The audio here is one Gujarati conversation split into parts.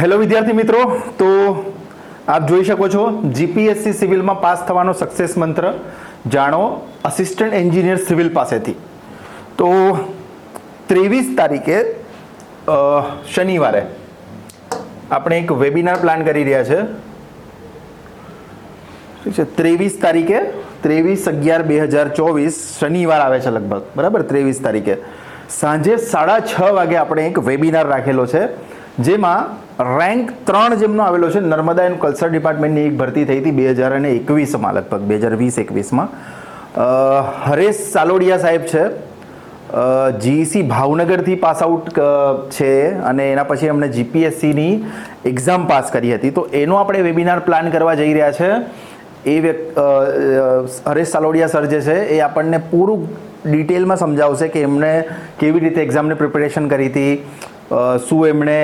હેલો વિદ્યાર્થી મિત્રો. તો આપ જોઈ શકો છો જીપીએસસી સિવિલમાં પાસ થવાનો સક્સેસ મંત્ર જાણો અસિસ્ટન્ટ એન્જિનિયર સિવિલ પાસેથી. તો ત્રેવીસ તારીખે શનિવારે આપણે એક વેબિનાર પ્લાન કરી રહ્યા છે. ઠીક છે, ત્રેવીસ તારીખે, ત્રેવીસ અગિયાર બે હજાર ચોવીસ શનિવાર આવે છે લગભગ, બરાબર? ત્રેવીસ તારીખે. સાંજે સાડા છ વાગે આપણે એક વેબિનાર રાખેલો છે, જેમાં રેન્ક ત્રણ જેમનો આવેલો છે, નર્મદા એન્ડ કલ્ચર ડિપાર્ટમેન્ટની એક ભરતી થઈ હતી બે હજાર અને એકવીસમાં, લગભગ બે હજાર વીસ એકવીસમાં. હરેશ સાલોડિયા સાહેબ છે. જીઈસી ભાવનગરથી પાસ આઉટ છે અને એના પછી એમણે જીપીએસસીની એક્ઝામ પાસ કરી હતી. તો એનો આપણે વેબિનાર પ્લાન કરવા જઈ રહ્યા છે. એ હરેશ સાલોડિયા સર જે છે, એ આપણને પૂરું ડિટેલમાં સમજાવશે કે એમણે કેવી રીતે એક્ઝામની પ્રિપેરેશન કરી હતી. શું એમણે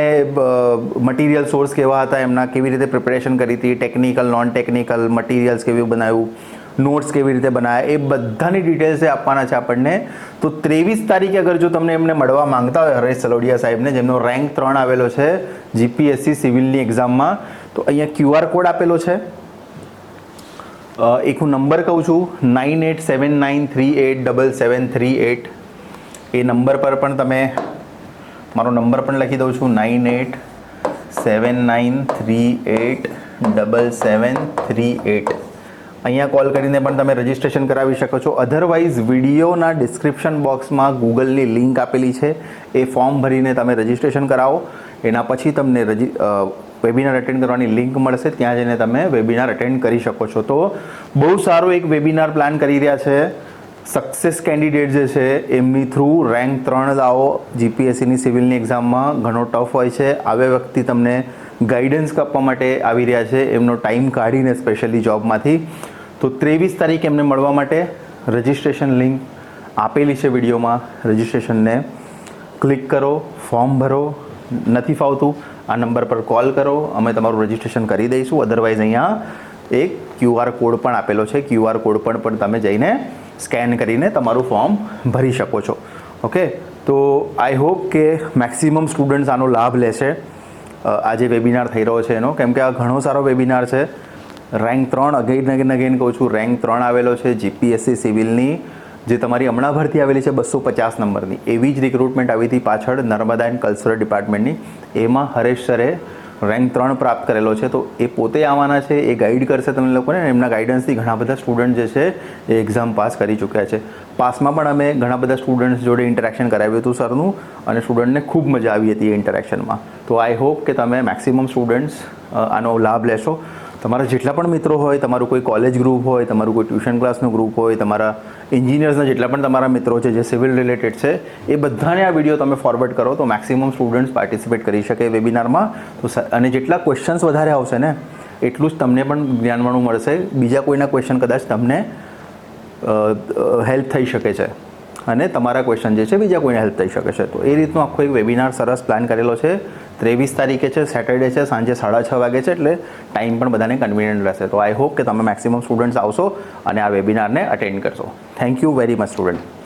મટીરિયલ સોર્સ કેવા હતા, એમના કેવી રીતે પ્રિપેરેશન કરી હતી ટેકનિકલ નોન ટેકનિકલ મટીરિયલ્સ કેવી બનાવ્યું નોટ્સ કેવી રીતે બનાવ્યા એ બધાની ડિટેલ્સ આપવાના છે આપણને. તો ત્રેવીસ તારીખે અગર જો તમને એમને મળવા માંગતા હોય, હરેશ સલોડિયા સાહેબને, જેમનો રેન્ક ત્રણ આવેલો છે જીપીએસસી સિવિલની એક્ઝામમાં તો અહીંયા ક્યુઆર કોડ આપેલો છે. એક હું નંબર કહું છું nine eight seven nine three eight double seven three eight એ નંબર પર પણ તમે મારો નંબર પણ લખી દઉં છું nine eight seven nine three eight double seven three eight. અહીંયા કોલ કરીને પણ તમે રજીસ્ટ્રેશન કરાવી શકો છો. અધરવાઇઝ વિડીયોના ડિસ્ક્રિપ્શન બોક્સમાં ગૂગલની લિંક આપેલી છે. એ ફોર્મ ભરીને તમે રજીસ્ટ્રેશન કરાવો. એના પછી તમને રજી વેબિનાર અટેન્ડ કરવાની લિંક મળશે. ત્યાં જઈને તમે વેબિનાર અટેન્ડ કરી શકો છો. તો બહુ સારો એક વેબિનાર પ્લાન કરી રહ્યા છે. સક્સેસ કેન્ડિડેટ જે છે, એમની થ્રુ રેન્ક ત્રણ લાવો જીપીએસસીની સિવિલની એક્ઝામમાં ઘણો ટફ હોય છે. આવે વ્યક્તિ તમને ગાઈડન્સ આપવા માટે આવી રહ્યા છે. એમનો ટાઈમ કાઢીને સ્પેશિયલી જોબમાંથી તો ત્રેવીસ તારીખ એમને મળવા માટે રજિસ્ટ્રેશન લિંક આપેલી છે વિડીયોમાં. રજિસ્ટ્રેશનને ક્લિક કરો ફોર્મ ભરો, નથી ફાવતું, આ નંબર પર કોલ કરો. અમે તમારું રજિસ્ટ્રેશન કરી દઈશું. અધરવાઇઝ અહીંયા એક ક્યુઆર કોડ પણ આપેલો છે. ક્યુઆર કોડ પણ પણ તમે જઈને સ્કેન કરીને તમારું ફોર્મ ભરી શકો છો. ઓકે તો આઈ હોપ કે મેક્સિમમ સ્ટુડન્ટ્સ આનો લાભ લેશે. આજે વેબિનાર થઈ રહ્યો છે એનો. કેમ કે આ ઘણો સારો વેબિનાર છે. રેન્ક ત્રણ અગેન અગેન અગેન કહું છું. રેન્ક ત્રણ આવેલો છે જીપીએસસી સિવિલની, જે તમારી હમણાં ભરતી આવેલી છે બસો પચાસ નંબરની. એવી જ રિક્રુટમેન્ટ આવી હતી પાછળ નર્મદા એન્ડ કલ્ચરલ ડિપાર્ટમેન્ટની એમાં હરેશ સરે રેન્ક ત્રણ પ્રાપ્ત કરેલો છે, તો એ પોતે આવવાના છે, એ ગાઈડ કરશે તમને લોકોને એમના ગાઈડન્સથી ઘણા બધા સ્ટુડન્ટ જે છે, એ એક્ઝામ પાસ કરી ચૂક્યા છે. પાસમાં પણ અમે ઘણા બધા સ્ટુડન્ટ્સ જોડે ઇન્ટરેક્શન કરાવ્યું હતું સરનું અને સ્ટુડન્ટને ખૂબ મજા આવી હતી એ ઇન્ટરેક્શનમાં તો આઈ હોપ કે તમે મેક્સિમમ સ્ટુડન્ટ્સ આનો લાભ લેશો. તમારા જેટલા પણ મિત્રો હોય, તમારું કોઈ કોલેજ ગ્રુપ હોય, તમારું કોઈ ટ્યુશન ક્લાસનું ગ્રુપ હોય, તમારા એન્જિનિયર્સના જેટલા પણ તમારા મિત્રો છે, જે સિવિલ રિલેટેડ છે, એ બધાને આ વીડિયો તમે ફોરવર્ડ કરો તો મેક્સિમમ સ્ટુડન્ટ્સ પાર્ટિસિપેટ કરી શકે વેબિનારમાં તો અને જેટલા ક્વેશ્ચન્સ વધારે આવશે ને, એટલું જ તમને પણ જ્ઞાનવાળું મળશે. બીજા કોઈના ક્વેશ્ચન કદાચ તમને હેલ્પ થઈ શકે છે. અને તમારા ક્વેશ્ચન જે છે, બીજા કોઈને હેલ્પ થઈ શકે છે. તો એ રીતનો આખો એક વેબિનાર સરસ પ્લાન કરેલો છે. ત્રેવીસ તારીખે છે સેટરડે છે, સાંજે સાડા છ વાગે છે, એટલે ટાઈમ પણ બધાને કન્વિનિયન્ટ રહેશે. તો આઈ હોપ કે તમે મેક્સિમમ સ્ટુડન્ટ્સ આવશો અને આ વેબિનારને અટેન્ડ કરશો. Thank you very much student